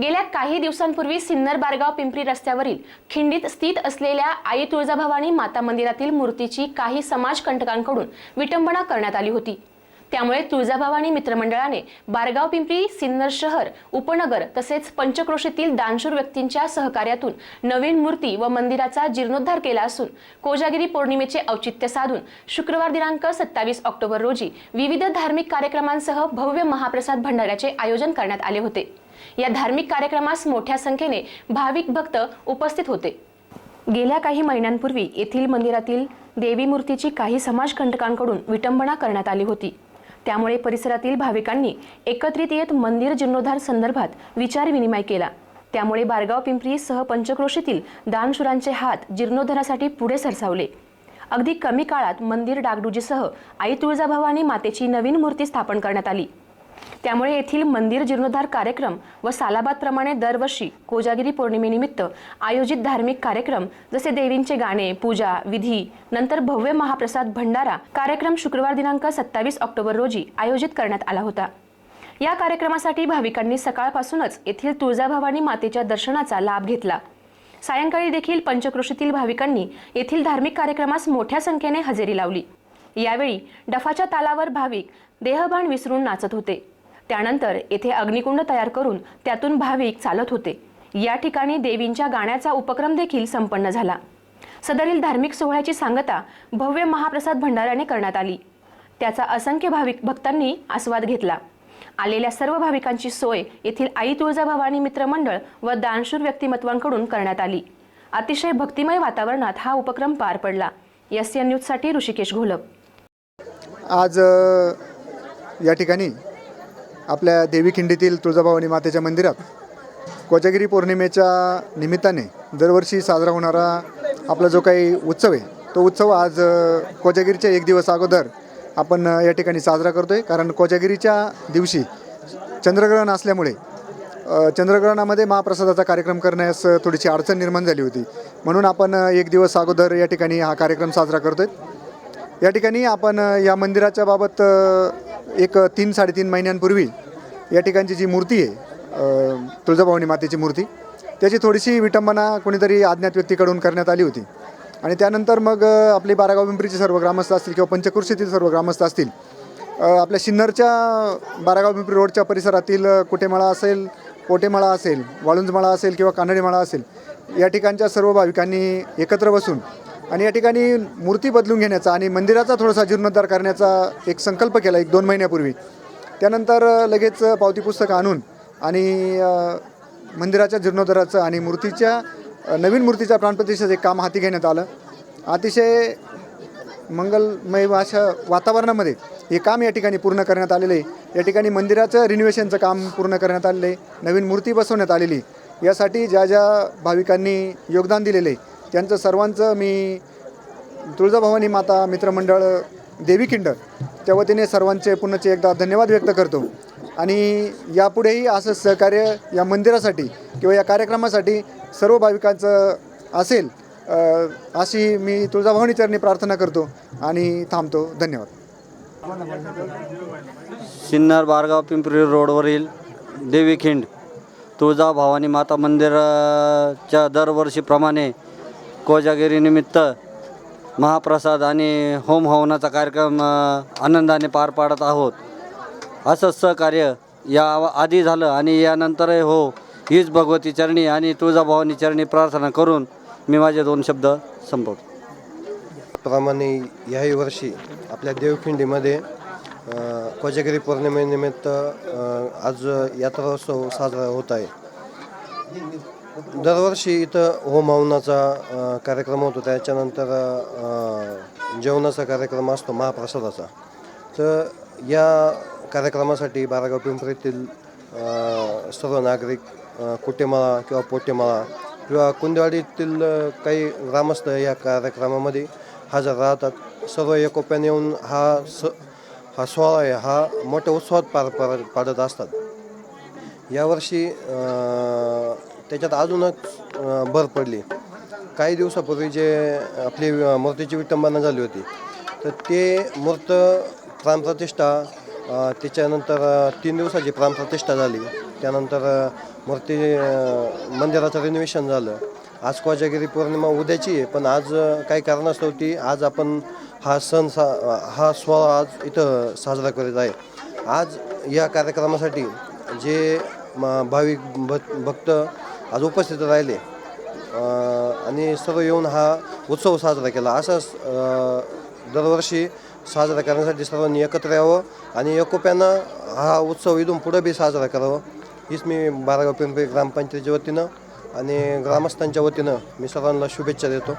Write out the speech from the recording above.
गेल्या काही दिवसांपूर्वी सिन्नर बारगाव पिंपरी रस्त्यावरील खिंडीत स्थित असलेल्या आई तुळजाभवानी माता मंदिरातील मूर्तीची काही समाजकंटकांकडून विटंबना करण्यात आली होती. त्यामुळे तुळजाभवानी मित्रमंडळाने बारगाव पिंपरी सिन्नर शहर उपनगर तसेच पंचक्रोशीतील दानशूर व्यक्तींच्या सहकार्यातून नवीन मूर्ती व मंदिराचा जीर्णोद्धार केला असून कोजागिरी पौर्णिमेचे औचित्य साधून शुक्रवार दिनांक सत्तावीस ऑक्टोबर रोजी विविध धार्मिक कार्यक्रमांसह भव्य महाप्रसाद भंडाऱ्याचे आयोजन करण्यात आले होते. या धार्मिक कार्यक्रमास मोठ्या संख्येने भाविक भक्त उपस्थित होते. गेल्या काही महिन्यांपूर्वी येथील मंदिरातील देवी मूर्तीची काही समाजकंटकांकडून विटंबना करण्यात आली होती. त्यामुळे परिसरातील भाविकांनी एकत्रित येत मंदिर जीर्णोद्धार संदर्भात विचारविनिमय केला. त्यामुळे बारगाव पिंपरी सह पंचक्रोशीतील दानशुरांचे हात जीर्णोद्धारासाठी पुढे सरसावले. अगदी कमी काळात मंदिर डागडुजीसह आई तुळजाभवानी मातेची नवीन मूर्ती स्थापन करण्यात आली. त्यामुळे येथील मंदिर जीर्णोद्धार कार्यक्रम व सालाबादप्रमाणे दरवर्षी कोजागिरी पौर्णिमेनिमित्त आयोजित धार्मिक कार्यक्रम जसे देवींचे गाणे पूजा विधी नंतर भव्य महाप्रसाद भंडारा कार्यक्रम शुक्रवार दिनांक सत्तावीस ऑक्टोबर रोजी आयोजित करण्यात आला होता. या कार्यक्रमासाठी भाविकांनी सकाळपासूनच येथील तुळजाभवानी मातेच्या दर्शनाचा लाभ घेतला. सायंकाळी देखील पंचक्रोशीतील भाविकांनी येथील धार्मिक कार्यक्रमास मोठ्या संख्येने हजेरी लावली. यावेळी डफाच्या तालावर भाविक देहभान विसरून नाचत होते. त्यानंतर येथे अग्निकुंड तयार करून त्यातून भाविक चालत होते. या ठिकाणी देवींच्या गाण्याचा उपक्रम देखील संपन्न झाला. सदरील धार्मिक सोहळ्याची सांगता भव्य महाप्रसाद भंडाऱ्याने करण्यात आली. त्याचा असंख्य भाविक भक्तांनी आस्वाद घेतला. आलेल्या सर्व भाविकांची सोय येथील आई तुळजाभवानी मित्रमंडळ व दानशूर व्यक्तिमत्वांकडून करण्यात आली. अतिशय भक्तिमय वातावरणात हा उपक्रम पार पडला. एस एन न्यूजसाठी ऋषिकेश घोलप. आज या ठिकाणी आपल्या देवीखिंडीतील तुळजाभवानी मातेच्या मंदिरात कोजागिरी पौर्णिमेच्या निमित्ताने दरवर्षी साजरा होणारा आपला जो काही उत्सव आहे तो उत्सव आज कोजागिरीच्या एक दिवस अगोदर आपण या ठिकाणी साजरा करतो आहे कारण कोजागिरीच्या दिवशी चंद्रग्रहण असल्यामुळे चंद्रग्रहणामध्ये महाप्रसादाचा कार्यक्रम करण्यास थोडीशी अडचण निर्माण झाली होती. म्हणून आपण एक दिवस अगोदर या ठिकाणी हा कार्यक्रम साजरा करतो आहे या ठिकाणी आपण या मंदिराच्या बाबत एक तीन साडेतीन महिन्यांपूर्वी या ठिकाणची जी मूर्ती आहे तुळजाभवानी मातेची मूर्ती त्याची थोडीशी विटंबना कोणीतरी अज्ञात व्यक्तीकडून करण्यात आली होती. आणि त्यानंतर मग आपली बारागाव पिंपरीचे सर्व ग्रामस्थ असतील किंवा पंचकृषीतील सर्व ग्रामस्थ असतील आपल्या सिन्नरच्या बारागाव पिंपरी रोडच्या परिसरातील अ, कुटेमाळा असेल पोटेमाळा असेल वाळुंजमाळा असेल किंवा कानडीमाळा असेल या ठिकाणच्या सर्व भाविकांनी एकत्र बसून आणि या ठिकाणी मूर्ती बदलून घेण्याचा आणि मंदिराचा थोडासा जीर्णोद्धार करण्याचा एक संकल्प केला एक दोन महिन्यापूर्वी. त्यानंतर लगेच पावती पुस्तकं आणून आणि मंदिराच्या जीर्णोद्धाराचं आणि मूर्तीच्या नवीन मूर्तीच्या प्राणप्रतिष्ठेचं एक काम हाती घेण्यात आलं. अतिशय मंगलमय अशा वातावरणामध्ये हे काम या ठिकाणी पूर्ण करण्यात आलेलं. आहे या ठिकाणी मंदिराचं रिनोव्हेशनचं काम पूर्ण करण्यात आलेलं. आहे नवीन मूर्ती बसवण्यात आलेली. यासाठी ज्या ज्या भाविकांनी योगदान दिलेलं आहे त्यांचं सर्वांचं मी तुळजाभवानी माता मित्रमंडळ देवी खिंड त्या वतीने सर्वांचे पुन्हा एकदा धन्यवाद व्यक्त करतो. आणि यापुढेही असं सहकार्य या मंदिरासाठी किंवा या कार्यक्रमासाठी सर्व भाविकांचं असेल अशी मी तुळजाभवानी चरणी प्रार्थना करतो आणि थांबतो. धन्यवाद. सिन्नर बारगाव पिंपरी रोडवरील देवीखिंड तुळजा भवानी माता मंदिराच्या दरवर्षीप्रमाणे कोजागिरीनिमित्त महाप्रसाद आणि होम हवनाचा कार्यक्रम आनंदाने पार पाडत आहोत. असंच सहकार्य या आधी झालं आणि यानंतरही हो हीच भगवती चरणी आणि तुळजाभवानी चरणी प्रार्थना करून मी माझे दोन शब्द संपवतो. प्रमाणे याही वर्षी आपल्या देवखिंडीमध्ये कोजागिरी पौर्णिमेनिमित्त आज यात्रोत्सव साजरा होत आहे. दरवर्षी इथं होम हवनाचा कार्यक्रम होतो. त्याच्यानंतर जेवणाचा कार्यक्रम असतो महाप्रसादाचा. तर या कार्यक्रमासाठी बारागाव पिंपरीतील सर्व नागरिक कुटेमाळा किंवा पोटेमाळा किंवा कुंदेवाडीतील काही ग्रामस्थ या कार्यक्रमामध्ये हजर राहतात. सर्व एकोप्याने येऊन हा स हा सोहळा आहे. हा मोठ्या उत्सवात पार पार पाडत असतात. यावर्षी त्याच्यात अजूनच भर पडली. काही दिवसापूर्वी जे आपली मूर्तीची विटंबना झाली होती तर ते मूर्त प्राणप्रतिष्ठा त्याच्यानंतर तीन दिवसाची प्राणप्रतिष्ठा झाली. त्यानंतर मूर्ती मंदिराचं रिनोव्हेशन झालं. आज कोजागिरी पौर्णिमा उद्याची आहे पण आज काही कारणास्तव ती आज आपण हा सण सा हा सोहळा आज इथं साजरा करीत आहे. आज या कार्यक्रमासाठी जे भाविक भक्त भक्त आज उपस्थित राहिले. आणि सर्व येऊन हा उत्सव साजरा केला. असाच दरवर्षी साजरा करण्यासाठी सर्वांनी एकत्र यावं आणि एकोप्यानं हा उत्सव इथून पुढं बी साजरा करावं. हीच मी बारागाव पिंपरी ग्रामपंचायतीच्या वतीनं आणि ग्रामस्थांच्या वतीनं मी सर्वांना शुभेच्छा देतो.